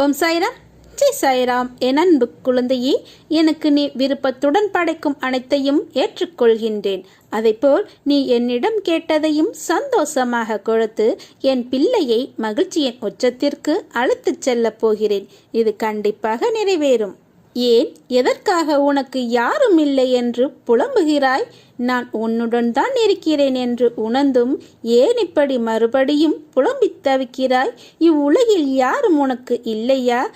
ஓம் சாய்ராம். ஜெய் சாய்ராம் என் அன்பு குழந்தையே எனக்கு நீ விருப்பத்துடன் படைக்கும் அனைத்தையும் ஏற்றுக்கொள்கின்றேன். அதைப்போல் நீ என்னிடம் கேட்டதையும் சந்தோஷமாக கொடுத்து என் பிள்ளையை மகிழ்ச்சியின் உச்சத்திற்கு அழைத்துச் செல்லப் போகிறேன். இது கண்டிப்பாக நிறைவேறும். ஏன்? எதற்காக உனக்கு யாரும் இல்லை என்று புலம்புகிறாய்? நான் உன்னுடன் தான் இருக்கிறேன் என்று உணர்ந்தும் ஏன் இப்படி மறுபடியும் புலம்பித் தவிக்கிறாய்? இவ்வுலகில் யாரும் உனக்கு இல்லையா?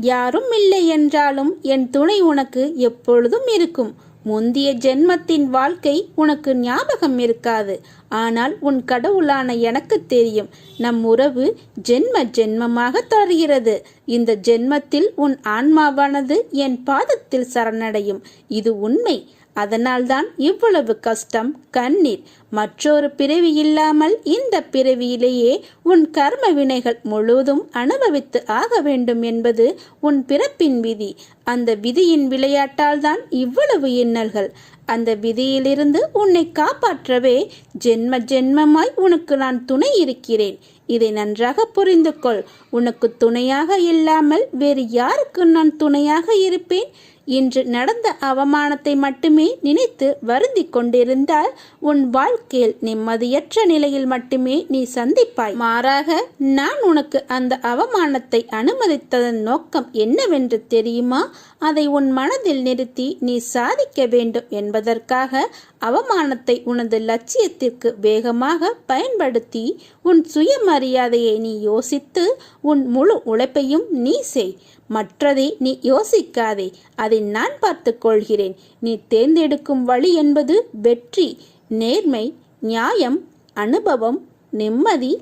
யாரும் இல்லை என்றாலும் என் துணை உனக்கு எப்பொழுதும் இருக்கும். முந்திய ஜென்மத்தின் வாழ்க்கை உனக்கு ஞாபகம் இருக்காது. ஆனால் உன் கடவுளான எனக்கு தெரியும். நம் உறவு ஜென்ம ஜென்மமாக தொடர்கிறது. இந்த ஜென்மத்தில் உன் ஆன்மாவானது என் பாதத்தில் சரணடையும். இது உண்மை. அதனால்தான் இவ்வளவு கஷ்டம் கண்ணீர். மற்றொரு பிறவி இல்லாமல் இந்த பிறவியிலேயே உன் கர்ம வினைகள் முழுவதும் அனுபவித்து ஆக வேண்டும் என்பது உன் பிறப்பின் விதி. அந்த விதியின் விளையாட்டால் தான் இவ்வளவு இன்னல்கள். அந்த விதியிலிருந்து உன்னை காப்பாற்றவே ஜென்ம ஜென்மமாய் உனக்கு நான் துணை இருக்கிறேன். இதை நன்றாக புரிந்து கொள் உனக்கு துணையாக இல்லாமல் வேறு யாருக்கு நான் துணையாக இருப்பேன்? இன்று நடந்த அவமானத்தை மட்டுமே நினைத்து வருந்தி கொண்டிருந்தால் உன் வாழ்க்கையில் நிம்மதியற்ற நிலையில் மட்டுமே நீ சந்திப்பாய். மாறாக நான் உனக்கு அந்த அவமானத்தை அனுமதித்ததன் நோக்கம் என்னவென்று தெரியுமா? அதை உன் மனதில் நிறுத்தி நீ சாதிக்க வேண்டும் என்பதற்காக அவமானத்தை உனது லட்சியத்திற்கு வேகமாக பயன்படுத்தி உன் சுயமரியாதையை நீ யோசித்து உன் முழு உழைப்பையும் நீ செய். மற்றதை நீ யோசிக்காதே. அதை நான் பார்த்துக்கொள்கிறேன். நீ தேர்ந்தெடுக்கும் வழி என்பது வெற்றி நேர்மை நியாயம் அனுபவம் நிம்மதி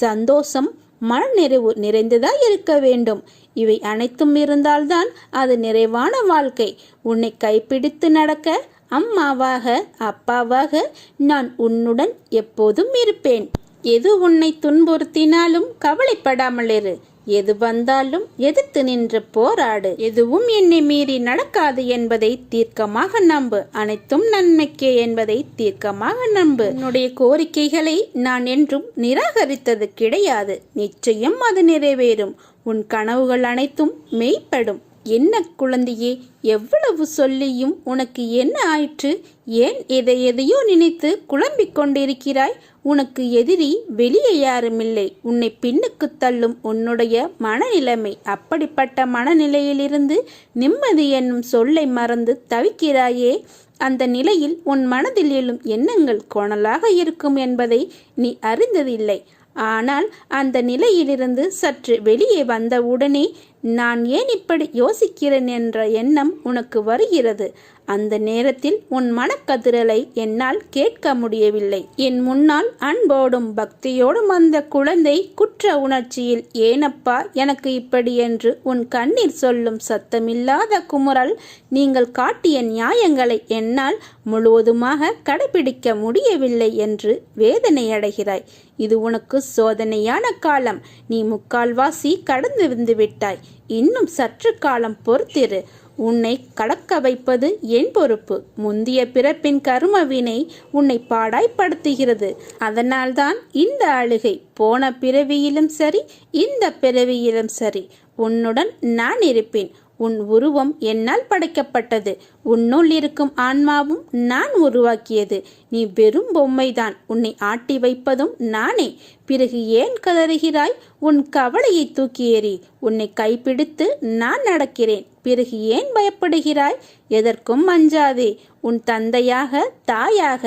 சந்தோஷம் மன நிறைவு நிறைந்ததாய் இருக்க வேண்டும். இவை அனைத்தும் இருந்தால்தான் அது நிறைவான வாழ்க்கை. உன்னை கைப்பிடித்து நடக்க அம்மாவாக அப்பாவாக நான் உன்னுடன் எப்போதும் இருப்பேன். எது உன்னை துன்புறுத்தினாலும் கவலைப்படாமல் இரு எது வந்தாலும் எதிர்த்து நின்று போராடு. எதுவும் என்னை மீறி நடக்காது என்பதை தீர்க்கமாக நம்பு. அனைத்தும் நன்மைக்கே என்பதை தீர்க்கமாக நம்பு. உன்னுடைய கோரிக்கைகளை நான் என்றும் நிராகரித்தது கிடையாது. நிச்சயம் அது நிறைவேறும். உன் கனவுகள் அனைத்தும் மெய்ப்படும். என்ன குழந்தையே எவ்வளவு சொல்லியும் உனக்கு என்ன ஆயிற்று? ஏன் எதை எதையோ நினைத்து குழம்பிக் கொண்டிருக்கிறாய்? உனக்கு எதிரி வெளியே யாருமில்லை. உன்னை பின்னுக்கு தள்ளும் உன்னுடைய மனநிலைமை. அப்படிப்பட்ட மனநிலையிலிருந்து நிம்மதி என்னும் சொல்லை மறந்து தவிக்கிறாயே அந்த நிலையில் உன் மனதில் எழும் எண்ணங்கள் கோணலாக இருக்கும் என்பதை நீ அறிந்ததில்லை. ஆனால் அந்த நிலையிலிருந்து சற்று வெளியே வந்தவுடனே நான் ஏன் இப்படி யோசிக்கிறேன்? என்ற எண்ணம் உனக்கு வருகிறது. அந்த நேரத்தில் உன் மனக்கதிரலை என்னால் கேட்க முடியவில்லை. என் முன்னால் அன்போடும் பக்தியோடும் அந்த குழந்தை குற்ற உணர்ச்சியில் ஏனப்பா எனக்கு இப்படி என்று உன் கண்ணீர் சொல்லும் சத்தமில்லாத குமுறல் நீங்கள் காட்டிய நியாயங்களை என்னால் முழுவதுமாக கடைபிடிக்க முடியவில்லை என்று வேதனை அடைகிறாய். இது உனக்கு சோதனையான காலம். நீ முக்கால்வாசி கடந்து வந்து விட்டாய். இன்னும் சற்று காலம் பொறுத்திரு. உன்னை கடக்க வைப்பது என் பொறுப்பு. முந்திய பிறப்பின் கருமவினை உன்னை பாடாய்ப்படுத்துகிறது. அதனால்தான் இந்த அழுகை. போன பிறவியிலும் சரி இந்த பிறவியிலும் சரி. உன்னுடன் நான் இருப்பேன். உன் உருவம் என்னால் படைக்கப்பட்டது. உன்னுள் இருக்கும் ஆன்மாவும் நான் உருவாக்கியது. நீ வெறும் பொம்மைதான். உன்னை ஆட்டி வைப்பதும் நானே. பிறகு ஏன் கதறுகிறாய்? உன் கவலையை தூக்கி எறி. உன்னை கைப்பிடித்து நான் நடக்கிறேன். பிறகு ஏன் பயப்படுகிறாய்? எதற்கும் அஞ்சாதே. உன் தந்தையாக தாயாக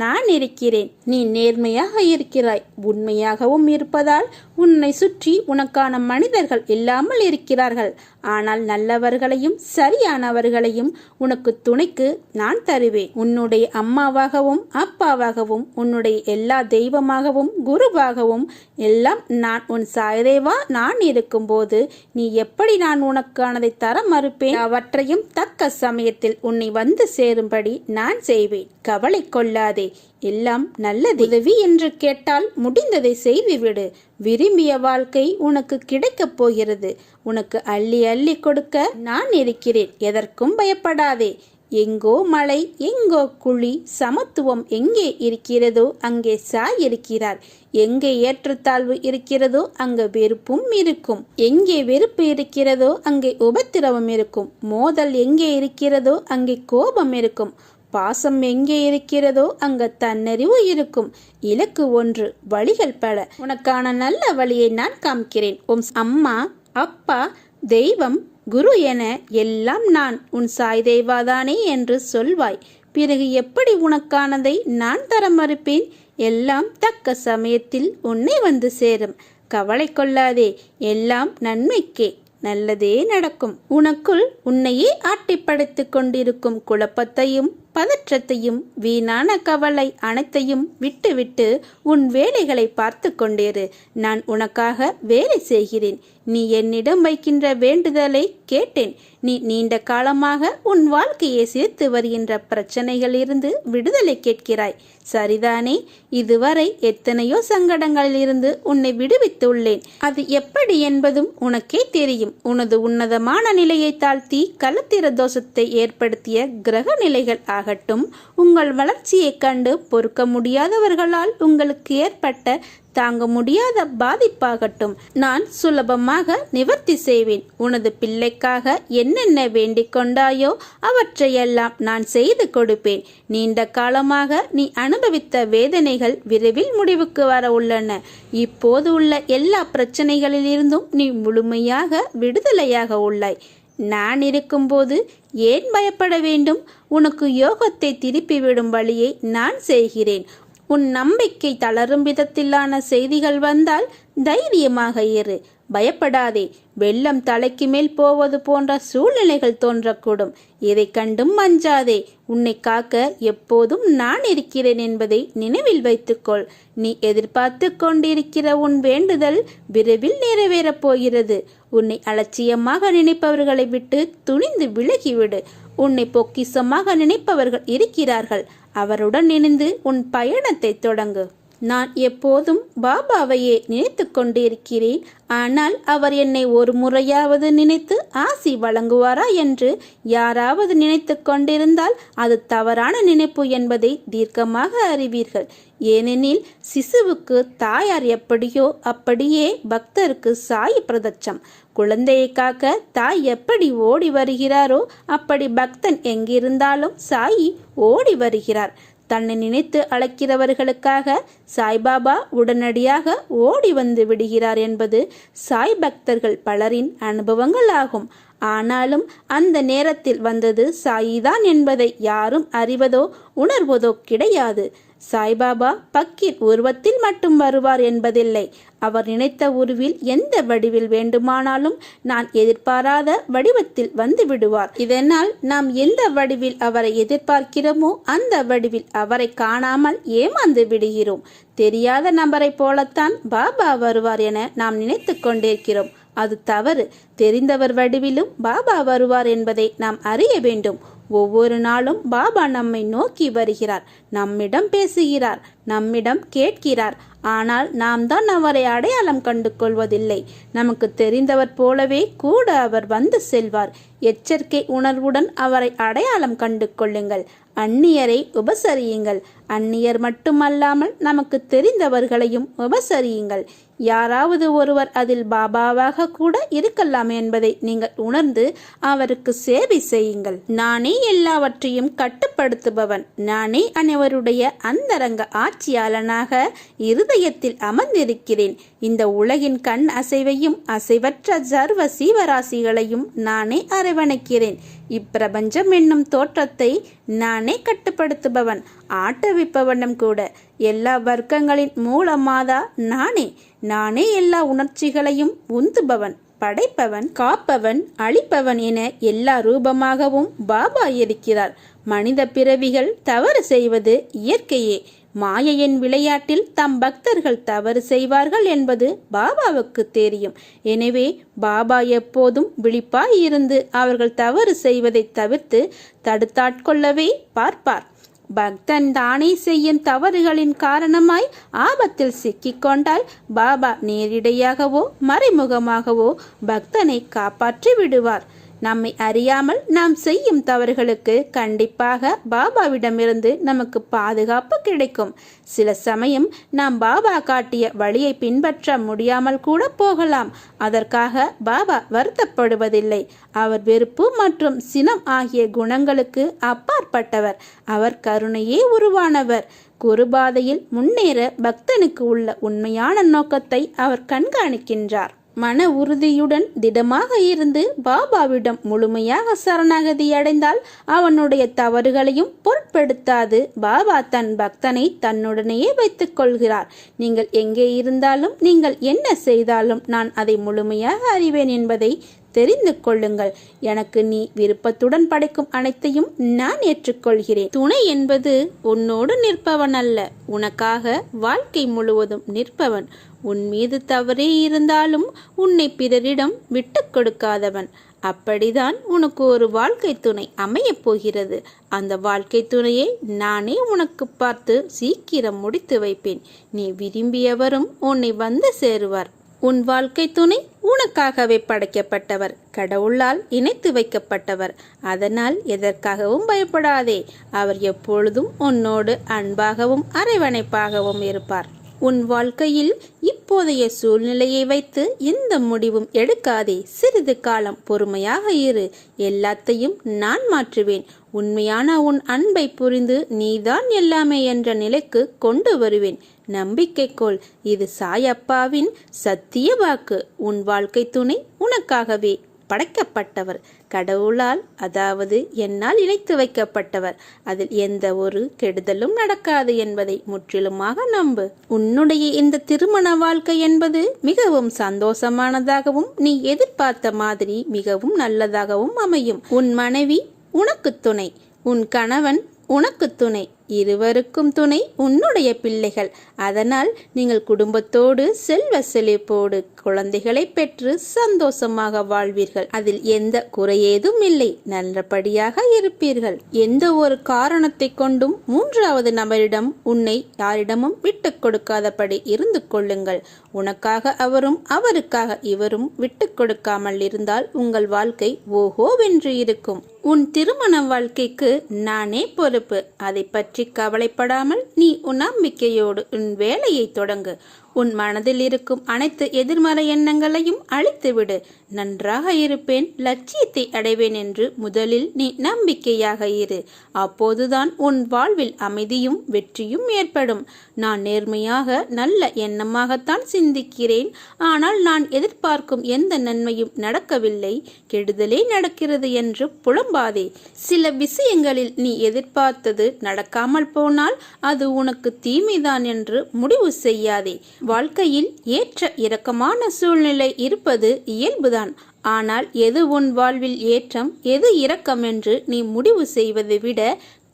நான் இருக்கிறேன். நீ நேர்மையாக இருக்கிறாய். உண்மையாகவும் இருப்பதால் உன்னை சுற்றி உனக்கான மனிதர்கள் இல்லாமல் இருக்கிறார்கள். ஆனால் நல்லவர்களையும் சரியானவர்களையும் உனக்கு துணைக்கு நான் தருவேன். உன்னுடைய அம்மாவாகவும் அப்பாவாகவும் உன்னுடைய எல்லா தெய்வமாகவும் குருவாகவும் எல்லாம் நான் உன் சாயதேவா நான் இருக்கும்போது நீ எப்படி நான் உனக்கானதை தர மறுப்பேன். அவற்றையும் தக்க சமயத்தில் உன்னை வந்து சேரும்படி நான் செய்வேன். கவலை கொள்ளாதே. எல்லாம் நல்லது. உதவி என்று கேட்டால் முடிந்ததை செய்துவிடு. விரும்பிய வாழ்க்கை உனக்கு கிடைக்கப் போகிறது. உனக்கு அள்ளி அள்ளி கொடுக்க நான் இருக்கிறேன். எதற்கும் பயப்படாதே. எங்கோ மலை எங்கோ குழி சமத்துவம் எங்கே இருக்கிறதோ அங்கே சாய் இருக்கிறார். எங்கே ஏற்றத்தாழ்வு இருக்கிறதோ அங்கே வெறுப்பும் இருக்கும். எங்கே வெறுப்பு இருக்கிறதோ அங்கே உபத்திரவம் இருக்கும். மோதல் எங்கே இருக்கிறதோ அங்கே கோபம் இருக்கும். பாசம் எங்கே இருக்கிறதோ அங்க தன்னறிவு இருக்கும். இலக்கு ஒன்று வழிகள் பல. உனக்கான நல்ல வழியை நான் காமிக்கிறேன் உம் அம்மா அப்பா தெய்வம் குரு என எல்லாம் நான் உன் சாய் தெய்வாதானே என்று சொல்வாய். பிறகு எப்படி உனக்கானதை நான் தர மறுப்பேன்? எல்லாம் தக்க சமயத்தில் உன்னை வந்து சேரும். கவலை கொள்ளாதே எல்லாம் நன்மைக்கே. நல்லதே நடக்கும். உனக்குள் உன்னையே ஆட்டிப்படைத்துக் கொண்டிருக்கும் குழப்பத்தையும் பதற்றத்தையும் வீணான கவலை அனைத்தையும் விட்டுவிட்டு உன் வேலைகளை பார்த்து கொண்டேரு நான் உனக்காக வேலை செய்கிறேன். நீ என்னிடம் வைக்கின்ற வேண்டுதலை கேட்டேன். நீ நீண்ட காலமாக உன் வாழ்க்கையை சேர்த்து வருகின்ற பிரச்சனைகளிலிருந்து விடுதலை கேட்கிறாய். சரிதானே? இதுவரை எத்தனையோ சங்கடங்களில் இருந்து உன்னை விடுவித்துள்ளேன். அது எப்படி என்பதும் உனக்கே தெரியும். உனது உன்னதமான நிலையை தாழ்த்தி கலத்திர தோஷத்தை ஏற்படுத்திய கிரக நிலைகள் ஆகட்டும் உங்கள் வளர்ச்சியைக் கண்டு பொறுக்க முடியாதவர்களால் உங்களுக்கு ஏற்பட்ட தாங்க முடியாத பாதிப்பாகட்டும். நான் சுலபமாக நிவர்த்தி செய்வேன். உனது பிள்ளைக்காக என்னென்ன வேண்டிக் கொண்டாயோ அவற்றையெல்லாம் நான் செய்து கொடுப்பேன். நீண்ட காலமாக நீ அனுபவித்த வேதனைகள் விரைவில் முடிவுக்கு வர உள்ளன. இப்போது உள்ள எல்லா பிரச்சனைகளிலிருந்தும் நீ முழுமையாக விடுதலையாக உள்ளாய். நான் இருக்கும்போது ஏன் பயப்பட வேண்டும்? உனக்கு யோகத்தை திருப்பிவிடும் வழியை நான் செய்கிறேன். உன் நம்பிக்கை தளரும் விதத்திலான செய்திகள் வந்தால் தைரியமாக இரு. பயப்படாதே. வெள்ளம் தலைக்கு மேல் போவது போன்ற சூழ்நிலைகள் தோன்றக்கூடும். இதை கண்டும் அஞ்சாதே உன்னை காக்க எப்போதும் நான் இருக்கிறேன் என்பதை நினைவில் வைத்துக்கொள். நீ எதிர்பார்த்து கொண்டிருக்கிற உன் வேண்டுதல் விரைவில் நிறைவேறப் போகிறது. உன்னை அலட்சியமாக நினைப்பவர்களை விட்டு துணிந்து விலகிவிடு. உன்னை பொக்கிசமாக நினைப்பவர்கள் இருக்கிறார்கள். அவருடன் இணைந்து உன் பயணத்தை தொடங்கு. நான் எப்போதும் பாபாவையே நினைத்து கொண்டிருக்கிறேன். ஆனால் அவர் என்னை ஒரு முறையாவது நினைத்து ஆசி வழங்குவாரா என்று யாராவது நினைத்து கொண்டிருந்தால் அது தவறான நினைப்பு என்பதை தீர்க்கமாக அறிவீர்கள். ஏனெனில் சிசுவுக்கு தாயார் எப்படியோ அப்படியே பக்தருக்கு சாய் பிரதட்சம். குழந்தையை காக்க தாய் எப்படி ஓடி வருகிறாரோ அப்படி பக்தன் எங்கிருந்தாலும் சாயி ஓடி வருகிறார். தன்னை நினைத்து அழைக்கிறவர்களுக்காக சாய்பாபா உடனடியாக ஓடி வந்து விடுகிறார் என்பது சாய் பக்தர்கள் பலரின் அனுபவங்கள் ஆகும். ஆனாலும் அந்த நேரத்தில் வந்தது சாயிதான் என்பதை யாரும் அறிவதோ உணர்வதோ கிடையாது. சாய்பாபா பக்கீர் உருவத்தில் மட்டும் வருவார் என்பதில்லை. அவர் நினைத்த உருவில் எந்த வடிவில் வேண்டுமானாலும் நான் எதிர்பாராத வடிவத்தில் வந்து விடுவார். இதனால் நாம் எந்த வடிவில் அவரை எதிர்பார்க்கிறோமோ அந்த வடிவில் அவரை காணாமல் ஏமாந்து விடுகிறோம். தெரியாத நபரை போலத்தான் பாபா வருவார் என நாம் நினைத்து கொண்டிருக்கிறோம். அது தவறு. தெரிந்தவர் வடிவிலும் பாபா வருவார் என்பதை நாம் அறிய வேண்டும். ஒவ்வொரு நாளும் பாபா நம்மை நோக்கி வருகிறார் நம்மிடம் பேசுகிறார் நம்மிடம் கேட்கிறார். ஆனால் நாம் தான் அவரை அடையாளம் கண்டு கொள்வதில்லை நமக்கு தெரிந்தவர் போலவே கூட அவர் வந்து செல்வார். எச்சரிக்கை உணர்வுடன் அவரை அடையாளம் கண்டு கொள்ளுங்கள் அந்நியரை உபசரியுங்கள். அந்நியர் மட்டுமல்லாமல் நமக்கு தெரிந்தவர்களையும் உபசரியுங்கள். யாராவது ஒருவர் அதில் பாபாவாக கூட இருக்கலாம் என்பதை நீங்கள் உணர்ந்து அவருக்கு சேவை செய்யுங்கள். நானே எல்லாவற்றையும் கட்டுப்படுத்துபவன். நானே அனைவருடைய அந்தரங்க ஆட்சியாளனாக இருதயத்தில் அமர்ந்திருக்கிறேன். இந்த உலகின் கண் அசைவையும் அசைவற்ற சர்வ சீவராசிகளையும் நானே அரவணைக்கிறேன். இப்பிரபஞ்சம் என்னும் தோற்றத்தை நானே கட்டுப்படுத்துபவன் ஆட்டவிப்பவனும் கூட. எல்லா வர்க்கங்களின் மூலமாதா நானே. நானே எல்லா உணர்ச்சிகளையும் உந்துபவன் படைப்பவன் காப்பவன் அழிப்பவன் என எல்லா ரூபமாகவும் பாபா இருக்கிறார். மனித பிறவிகள் தவறு செய்வது இயற்கையே. மாயையின் விளையாட்டில் தம் பக்தர்கள் தவறு செய்வார்கள் என்பது பாபாவுக்கு தெரியும். எனவே பாபா எப்போதும் விழிப்பாய் இருந்து அவர்கள் தவறு செய்வதை தவிர்த்து தடுத்தாட்கொள்ளவே பார்ப்பார். பக்தன் தானே செய்யும் தவறுகளின் காரணமாய் ஆபத்தில் சிக்கிக்கொண்டால் பாபா நேரிடையாகவோ மறைமுகமாகவோ பக்தனை காப்பாற்றி விடுவார். நம்மை அறியாமல் நாம் செய்யும் தவறுகளுக்கு கண்டிப்பாக பாபாவிடமிருந்து நமக்கு பாதுகாப்பு கிடைக்கும். சில சமயம் நாம் பாபா காட்டிய வழியை பின்பற்ற முடியாமல் கூட போகலாம். அதற்காக பாபா வருத்தப்படுவதில்லை. அவர் வெறுப்பு மற்றும் சினம் ஆகிய குணங்களுக்கு அப்பாற்பட்டவர். அவர் கருணையே உருவானவர். குருபாதையில் முன்னேற பக்தனுக்கு உள்ள உண்மையான நோக்கத்தை அவர் கண்காணிக்கின்றார். மன உறுதியுடன் திடமாக இருந்து பாபாவிடம் முழுமையாக சரணாகதி அடைந்தால் அவனுடைய தவறுகளையும் பொருட்படுத்தாது. பாபா தன் பக்தனை தன்னுடனேயே வைத்துக் கொள்கிறார். நீங்கள் எங்கே இருந்தாலும் நீங்கள் என்ன செய்தாலும் நான் அதை முழுமையாக அறிவேன் என்பதை தெரிந்து கொள்ளுங்கள் எனக்கு நீ விருப்பத்துடன் படைக்கும் அனைத்தையும் நான் ஏற்றுக்கொள்கிறேன். துணை என்பது உன்னோடு நிற்பவன் அல்ல. உனக்காக வாழ்க்கை முழுவதும் நிற்பவன். உன் மீது தவறே இருந்தாலும் உன்னை பிறரிடம் விட்டுக் கொடுக்காதவன். அப்படிதான் உனக்கு ஒரு வாழ்க்கை துணை அமையப் போகிறது. அந்த வாழ்க்கை துணையை நானே உனக்கு பார்த்து சீக்கிரம் முடித்து வைப்பேன். நீ விரும்பியவரும் உன்னை வந்து சேருவார். உன் வாழ்க்கை துணை உனக்காகவே படைக்கப்பட்டவர். கடவுளால் இணைத்து வைக்கப்பட்டவர். அதனால் எதற்காகவும் பயப்படாதே. அவர் எப்பொழுதும் உன்னோடு அன்பாகவும் அரவணைப்பாகவும் இருப்பார். உன் வாழ்க்கையில் இப்போதைய சூழ்நிலையை வைத்து எந்த முடிவும் எடுக்காதே. சிறிது காலம் பொறுமையாக இரு. எல்லாத்தையும் நான் மாற்றுவேன். உண்மையான உன் அன்பை புரிந்து நீதான் எல்லாமே என்ற நிலைக்கு கொண்டு வருவேன். நம்பிக்கைக்கோள். இது சாயப்பாவின் சத்திய வாக்கு. உன் வாழ்க்கை துணை உனக்காகவே. படைக்கப்பட்டவர். கடவுளால் அதாவது என்னால் இணைத்து வைக்கப்பட்டவர். அதில் எந்த ஒரு கெடுதலும் நடக்காது என்பதை முற்றிலுமாக நம்பு. உன்னுடைய இந்த திருமண வாழ்க்கை என்பது மிகவும் சந்தோஷமானதாகவும் நீ எதிர்பார்த்த மாதிரி மிகவும் நல்லதாகவும் அமையும். உன் மனைவி உனக்கு துணை. உன் கணவன் உனக்கு துணை. இருவருக்கும் துணை உன்னுடைய பிள்ளைகள். அதனால் நீங்கள் குடும்பத்தோடு செல்வ செழிப்போடு குழந்தைகளை பெற்று சந்தோஷமாக வாழ்வீர்கள். அதில் எந்த குறையேதும் இல்லை. நல்லபடியாக இருப்பீர்கள். எந்த ஒரு காரணத்தை கொண்டும் மூன்றாவது நபரிடம் உன்னை யாரிடமும் விட்டு கொடுக்காதபடி இருந்து கொள்ளுங்கள். உனக்காக அவரும் அவருக்காக இவரும் விட்டு கொடுக்காமல் இருந்தால் உங்கள் வாழ்க்கை ஓஹோவென்று இருக்கும். உன் திருமண வாழ்க்கைக்கு நானே பொறுப்பு. அதை பற்றி பற்றி கவலைப்படாமல் நீ உன் நம்பிக்கையோடு உன் வேலையை தொடங்கு. உன் மனதில் இருக்கும் அனைத்து எதிர்மறை எண்ணங்களையும் அழித்துவிடு. நன்றாக இருப்பேன் லட்சியத்தை அடைவேன் என்று முதலில் நீ நம்பிக்கையாக இரு. அப்போதுதான் உன் வாழ்வில் அமைதியும் வெற்றியும் ஏற்படும். நான் நேர்மையாக நல்ல எண்ணமாகத்தான் சிந்திக்கிறேன். ஆனால் நான் எதிர்பார்க்கும் எந்த நன்மையும் நடக்கவில்லை. கெடுதலே நடக்கிறது என்று புலம்பாதே. சில விஷயங்களில் நீ எதிர்பார்த்தது நடக்காமல் போனால் அது உனக்கு தீமைதான் என்று முடிவு செய்யாதே. வாழ்க்கையில் ஏற்ற இறக்கமான சூழ்நிலை இருப்பது இயல்புதான். ஆனால் எது உன் வாழ்வில் ஏற்றம் எது இரக்கம் என்று நீ முடிவு செய்வதை விட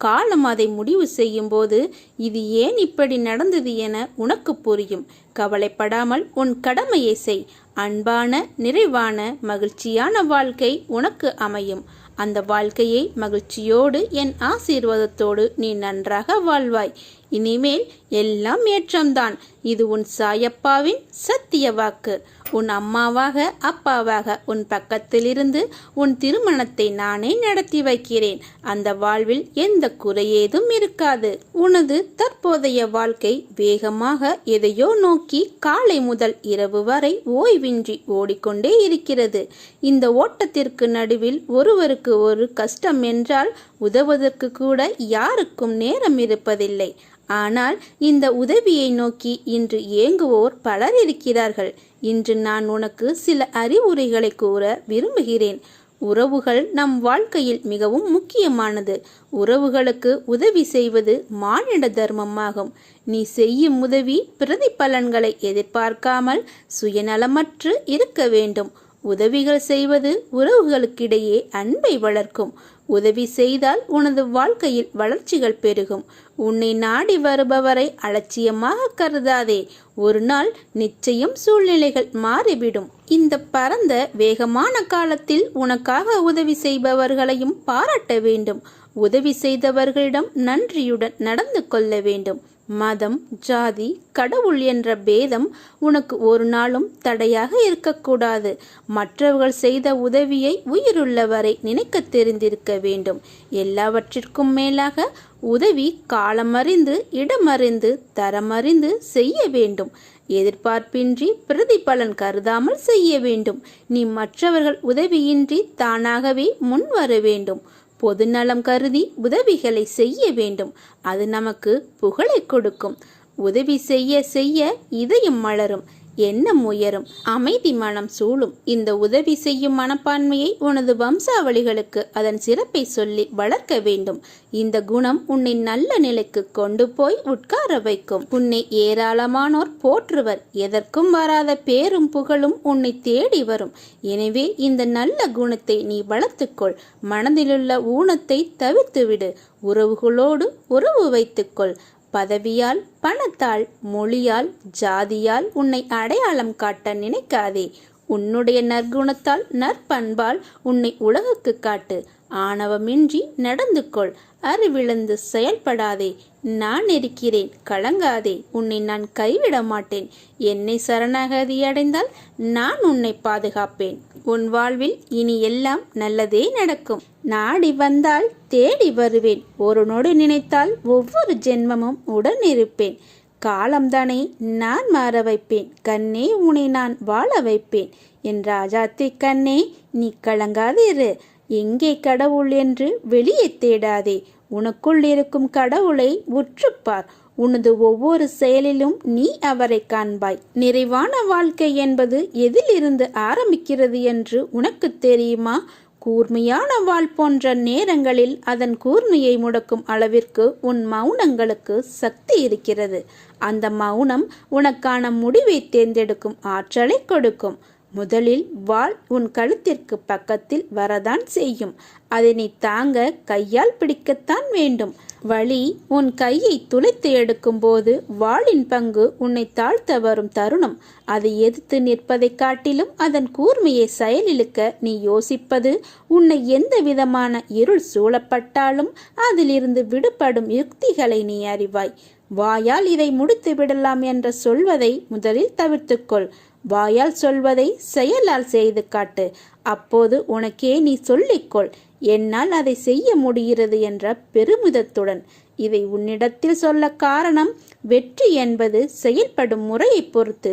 காலம் அதை முடிவு செய்யும் போது இது ஏன் இப்படி நடந்தது என உனக்கு புரியும். கவலைப்படாமல் உன் கடமையை செய். அன்பான நிறைவான மகிழ்ச்சியான வாழ்க்கை உனக்கு அமையும். அந்த வாழ்க்கையை மகிழ்ச்சியோடு என் ஆசீர்வாதத்தோடு நீ நன்றாக வாழ்வாய். இனிமேல் எல்லாம் ஏற்றம்தான். இது உன் சாயப்பாவின் சத்திய வாக்கு. உன் அம்மாவாக அப்பாவாக உன் பக்கத்திலிருந்து உன் திருமணத்தை நானே நடத்தி வைக்கிறேன். அந்த வாழ்வில் எந்த குறையேதும் இருக்காது. உனது தற்போதைய வாழ்க்கை வேகமாக எதையோ நோக்கி காலை முதல் இரவு வரை ஓய்வின்றி ஓடிக்கொண்டே இருக்கிறது. இந்த ஓட்டத்திற்கு நடுவில் ஒருவருக்கு ஒரு கஷ்டம் என்றால் உதவுவதற்கு கூட யாருக்கும் நேரம் இருப்பதில்லை. ஆனால் இந்த உதவியை நோக்கி இன்று ஏங்குவோர் பலர் இருக்கிறார்கள். இன்று நான் உனக்கு சில அறிவுரைகளை கூற விரும்புகிறேன். உறவுகள் நம் வாழ்க்கையில் மிகவும் முக்கியமானது. உறவுகளுக்கு உதவி செய்வது மானிட தர்மமாகும். நீ செய்யும் உதவி பிரதிபலன்களை எதிர்பார்க்காமல் சுயநலமற்று இருக்க வேண்டும். உதவிகள் செய்வது உறவுகளுக்கிடையே அன்பை வளர்க்கும். உதவி செய்தால் உனது வாழ்க்கையில் வளர்ச்சிகள் பெருகும். உன்னை நாடி வருபவரை அலட்சியமாக கருதாதே. ஒரு நாள் நிச்சயம் சூழ்நிலைகள் மாறிவிடும். இந்த பரந்த வேகமான காலத்தில் உனக்காக உதவி செய்பவர்களையும் பாராட்ட வேண்டும். உதவி செய்தவர்களிடம் நன்றியுடன் நடந்து கொள்ள வேண்டும். மதம் ஜாதி கடவுள் என்ற பேதம் உனக்கு ஒரு நாளும் தடையாக இருக்கக்கூடாது. மற்றவர்கள் செய்த உதவியை உயிருள்ளவரை நினைக்க தெரிந்திருக்க வேண்டும். எல்லாவற்றிற்கும் மேலாக உதவி காலமறிந்து இடமறிந்து தரமறிந்து செய்ய வேண்டும். எதிர்பார்ப்பின்றி பிரதிபலன் கருதாமல் செய்ய வேண்டும். நீ மற்றவர்கள் உதவியின்றி தானாகவே முன் வர வேண்டும். பொதுநலம் கருதி உதவிகளை செய்ய வேண்டும். அது நமக்கு புகழை கொடுக்கும். உதவி செய்ய செய்ய இதயம் மலரும். எண்ணம் உயரும் அமைதி மனம் சூழும். இந்த உதவி செய்யும் மனப்பான்மையை உனது வம்சாவளிகளுக்கு அதன் சிறப்பை சொல்லி வளர்க்க வேண்டும். இந்த குணம் உன்னை நல்ல நிலைக்கு கொண்டு போய் உட்கார வைக்கும். உன்னை ஏராளமானோர் போற்றுவர். எதற்கும் வராத பேரும் புகழும் உன்னை தேடி வரும். எனவே இந்த நல்ல குணத்தை நீ வளர்த்துக்கொள். மனதிலுள்ள ஊனத்தை தவிர்த்துவிடு. உறவுகளோடு உறவு வைத்துக்கொள். பதவியால் பணத்தால் மொழியால் ஜாதியால் உன்னை அடையாளம் காட்ட நினைக்காதே. உன்னுடைய நற்குணத்தால் நற்பண்பால் உன்னை உலகுக்கு காட்டு. ஆணவமின்றி நடந்து கொள் அறிவிழந்து செயல்படாதே. நான் இருக்கிறேன் கலங்காதே. உன்னை நான் கைவிட மாட்டேன் என்னை சரணாகதி அடைந்தால் நான் உன்னை பாதுகாப்பேன். உன் வாழ்வில் இனி எல்லாம் நல்லதே நடக்கும். நாடி வந்தால் தேடி வருவேன். ஒரு நொடி நினைத்தால் ஒவ்வொரு ஜென்மமும் உடன் இருப்பேன். காலம்தானே நான் மாற வைப்பேன். கண்ணே உன்னை நான் வாழ வைப்பேன். என் ராஜாத்தி கண்ணே நீ கலங்காதிரு எங்கே கடவுள் என்று வெளியே தேடாதே. உனக்குள் இருக்கும் கடவுளை உற்றுப்பார். உனது ஒவ்வொரு செயலிலும் நீ அவரை காண்பாய். நிறைவான வாழ்க்கை என்பது எதிலிருந்து ஆரம்பிக்கிறது என்று உனக்கு தெரியுமா? கூர்மையான வாழ் போன்ற நேரங்களில் அதன் கூர்மையை முடக்கும் அளவிற்கு உன் மௌனங்களுக்கு சக்தி இருக்கிறது. அந்த மௌனம் உனக்கான முடிவை தேர்ந்தெடுக்கும் ஆற்றலை கொடுக்கும். முதலில் வாள் உன் கழுத்திற்கு பக்கத்தில் வரதான் செய்யும். அதை நீ தாங்க கையால் பிடிக்கத்தான் வேண்டும். வழி உன் கையை துளைத்து எடுக்கும்போது வாளின் பங்கு உன்னை தாழ்த்த வரும் தருணம். அதை எதிர்த்து நிற்பதைக் காட்டிலும் அதன் கூர்மையை செயலிழுக்க நீ யோசிப்பது உன்னை எந்த விதமான இருள் சூழப்பட்டாலும் அதிலிருந்து விடுபடும் யுக்திகளை நீ அறிவாய். வாயால் இதை முடித்து விடலாம் என்ற சொல்வதை முதலில் தவிர்த்துக்கொள். வாயால் சொல்வதை செயலால் செய்து காட்டு. அப்போது உனக்கே நீ சொல்லிக்கொள் என்னால் அதை செய்ய முடிகிறது என்ற பெருமிதத்துடன். இதை உன்னிடத்தில் சொல்ல காரணம் வெற்றி என்பது செயல்படும் முறையை பொறுத்து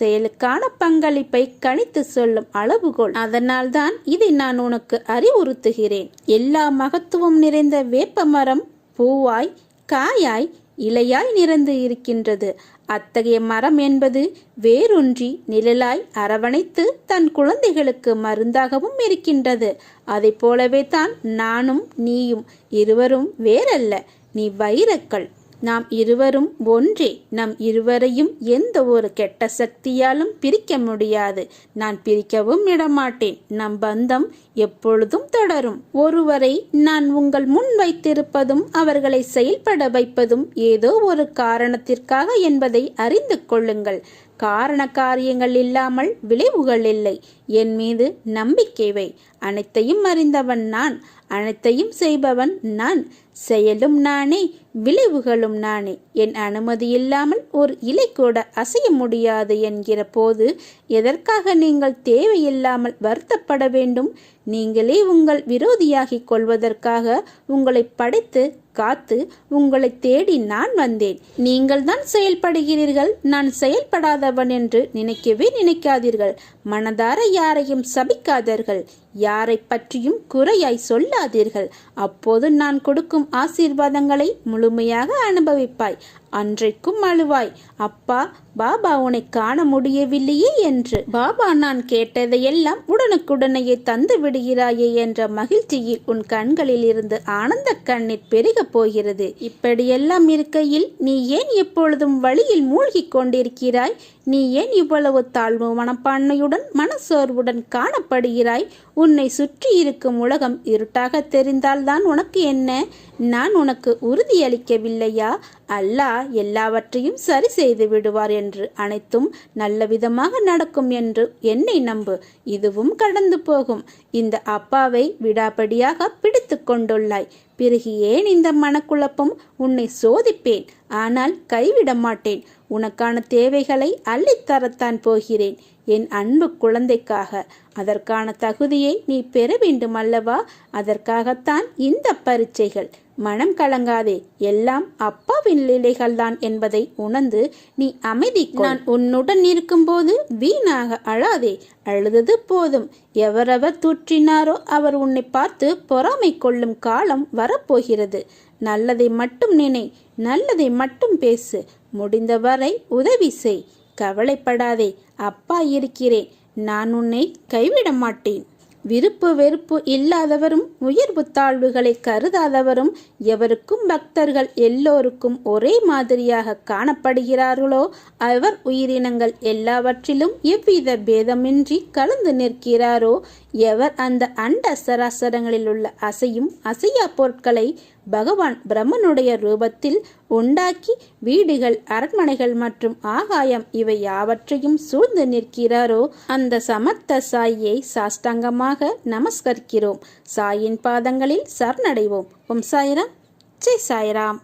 செயலுக்கான பங்களிப்பை கணித்து சொல்லும் அளவுகோல். அதனால்தான் இதை நான் உனக்கு அறிவுறுத்துகிறேன். எல்லா மகத்துவம் நிறைந்த வேப்பமரம் பூவாய் காயாய் இலையாய் நிறந்து இருக்கின்றது. அத்தகைய மரம் என்பது வேரூன்றி நிழலாய் அரவணைத்து தன் குழந்தைகளுக்கு மருந்தாகவும் இருக்கின்றது. அதை போலவே தான் நானும் நீயும் இருவரும் வேறல்ல. நீ வைரக்கல். நாம் இருவரும் ஒன்றே. நம் இருவரையும் எந்த ஒரு கெட்ட சக்தியாலும் பிரிக்க முடியாது. நான் பிரிக்கவும் விடமாட்டேன் நம் பந்தம் எப்பொழுதும் தொடரும். ஒருவரை நான் உங்கள் முன் வைத்திருப்பதும் அவர்களை செயல்பட வைப்பதும் ஏதோ ஒரு காரணத்திற்காக என்பதை அறிந்து கொள்ளுங்கள். காரண காரியங்கள் இல்லாமல் விளைவுகள் இல்லை. என் மீது நம்பிக்கை வை. அனைத்தையும் அறிந்தவன் நான். அனைத்தையும் செய்பவன் நான். செயலும் நானே விளைவுகளும் நானே. என் அனுமதி இல்லாமல் ஒரு இலை கூட அசைய முடியாது என்கிற போது எதற்காக நீங்கள் தேவையில்லாமல் வருத்தப்பட வேண்டும்? நீங்களே உங்கள் விரோதியாகிக் கொள்வதற்காக உங்களை படைத்து காத்து உங்களை தேடி நான் வந்தேன். நீங்கள் தான் செயல்படுகிறீர்கள். நான் செயல்படாதவன் என்று நினைக்கவே நினைக்காதீர்கள். மனதார யாரையும் சபிக்காதீர்கள். யாரை பற்றியும் குறையாய் சொல்லாதீர்கள். அப்போது நான் கொடுக்கும் ஆசீர்வாதங்களை முழுமையாக அனுபவிப்பாய். அன்றைக்கும் அழுவாய். அப்பா பாபா உன்னை காண முடியவில்லையே என்று. பாபா நான் கேட்டதையெல்லாம் உடனுக்குடனேயே தந்து விடுகிறாயே என்ற மகிழ்ச்சியில் உன் கண்களில் இருந்து ஆனந்த கண்ணீர் பெருகப் போகிறது. இப்படியெல்லாம் இருக்கையில் நீ ஏன் எப்பொழுதும் வழியில் மூழ்கிக் கொண்டிருக்கிறாய்? நீ ஏன் இவ்வளவு தாழ்வு மனப்பான்மையுடன் மனசோர்வுடன் காணப்படுகிறாய்? உன்னை சுற்றி இருக்கும் உலகம் இருட்டாக தெரிந்தால்தான் உனக்கு என்ன? நான் உனக்கு உறுதியளிக்கவில்லையா? அல்லாஹ் எல்லாவற்றையும் சரி செய்து விடுவார் என்று அனைத்தும் நல்ல விதமாக நடக்கும் என்று என்னை நம்பு. இதுவும் கடந்து போகும். இந்த அப்பாவை விடாபடியாக பிடித்து கொண்டுள்ளாய். பிறகு ஏன் இந்த மனக்குழப்பம்? உன்னை சோதிப்பேன். ஆனால் கைவிட மாட்டேன். உனக்கான தேவைகளை அள்ளித்தரத்தான் போகிறேன். என் அன்பு குழந்தைக்காக. அதற்கான தகுதியை நீ பெற வேண்டும் அல்லவா? அதற்காகத்தான் இந்த பரீட்சைகள். மனம் கலங்காதே. எல்லாம் அப்பாவின் லீலைகள்தான் என்பதை உணர்ந்து நீ அமைதி நான் உன்னுடன் இருக்கும்போது வீணாக அழாதே. அழுதது போதும். எவரவர் தூற்றினாரோ அவர் உன்னை பார்த்து பொறாமை கொள்ளும் காலம் வரப்போகிறது. நல்லதை மட்டும் நினை. நல்லதை மட்டும் பேசு. முடிந்தவரை உதவி செய். கவலைப்படாதே. அப்பா இருக்கிறேன் நான் உன்னை கைவிட மாட்டேன் விருப்பு வெறுப்பு இல்லாதவரும் உயர்வு தாழ்வுகளை கருதாதவரும் எவருக்கும் பக்தர்கள் எல்லோருக்கும் ஒரே மாதிரியாக காணப்படுகிறார்களோ அவர் உயிரினங்கள் எல்லாவற்றிலும் எவ்வித பேதமின்றி கலந்து நிற்கிறாரோ எவர் அந்த அண்ட சராசரங்களில் உள்ள அசையும் அசையா பொருட்களை பகவான் பிரம்மனுடைய ரூபத்தில் உண்டாக்கி வீடுகள் அரண்மனைகள் மற்றும் ஆகாயம் இவை யாவற்றையும் சூழ்ந்து நிற்கிறாரோ அந்த சமர்த்த சாயியை சாஷ்டாங்கமாக நமஸ்கரிக்கிறோம். சாயின் பாதங்களில் சரணடைவோம். ஓம் சாய்ராம். ஜெய் சாய்ராம்.